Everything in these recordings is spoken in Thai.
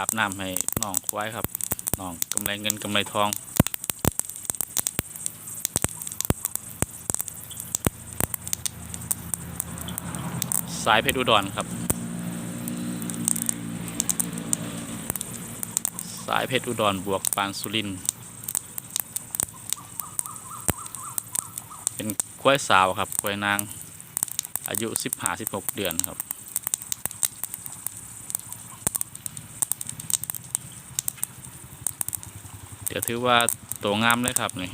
อาบน้ำให้น้องควายครับน้องกำไรเงินกำไรทองสายเพชรอุดรครับ สายเพชรอุดรบวกปานสุรินเป็นควายสาวครับควายนางอายุสิบห้าสิบหกเดือนครับ ถือว่าตัวงามเลยครับนี่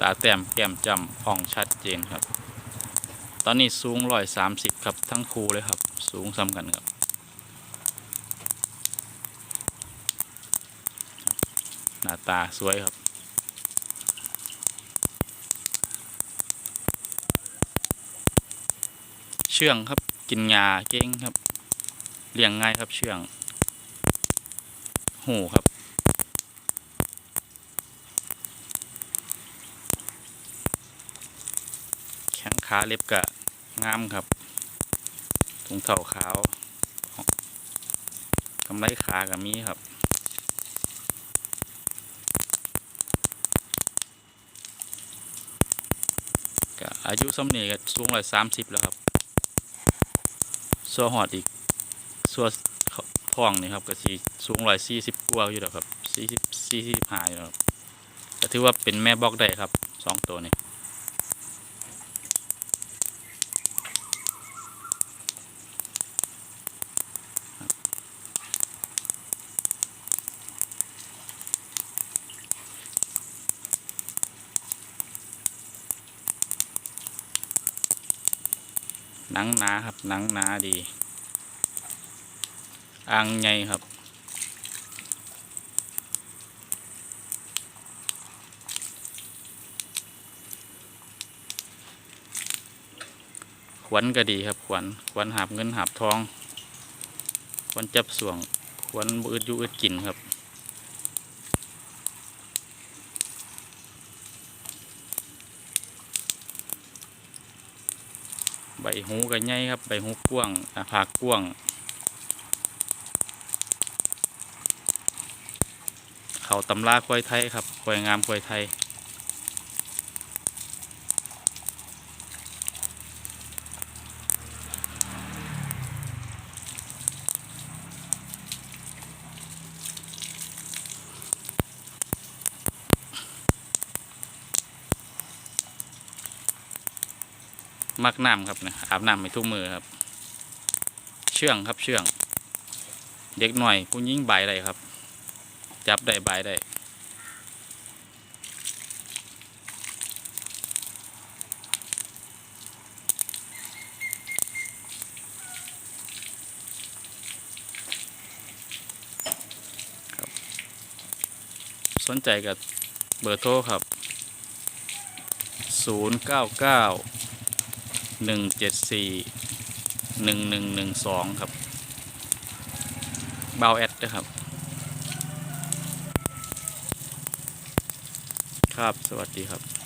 ตาแต้มแก้มจำผ่องชัดเจนครับ ตอนนี้สูงร้อยสามสิบครับทั้งคู่เลยครับ สูงซ้ำกันครับหน้าตาสวยครับเชื่องครับกินยาเก่งครับเลี้ยงง่ายครับเชื่อง หูครับ แข้าเล็บกะงามครับถุงเท้าขาวกำไรขากับมีครับก็อายุสำเนีก็สูงร้อยสามสิบแล้วครับสัวหอดอีกสัวทองนี่ครับก็สีสูงร้อยสี่สิบกว่าอยู่แล้วครับสี่สิบสี่สิบห้าอยู่แล้วครับก็ถือว่าเป็นแม่บอกได้ครับสองตัวนี้ หนังหนาครับหนังหนาดีอ่างใหญ่ครับขวัญก็ดีครับขวัญขวัญหาบเงินหาบทองขวัญจับส่วงขวัญอึดยูอึดกินครับ ใบหูก็ใหญ่ครับ ใบหูกว้างหน้าผากกว้างเขาตำราควายไทยครับควายงามควายไทย มักน้ำครับนะอาบน้ำไม่ทุกมือครับ เชื่องครับเชื่อง เด็กหน่อยผู้ยิ่งใบได้ครับ จับได้ใบได้ครับสนใจกับเบอร์โทรครับศูนย์เก้าเก้า หนึ่งเจ็ดสี่หนึ่งหนึ่งหนึ่งสองครับเบาแอดนะครับ ครับ สวัสดีครับ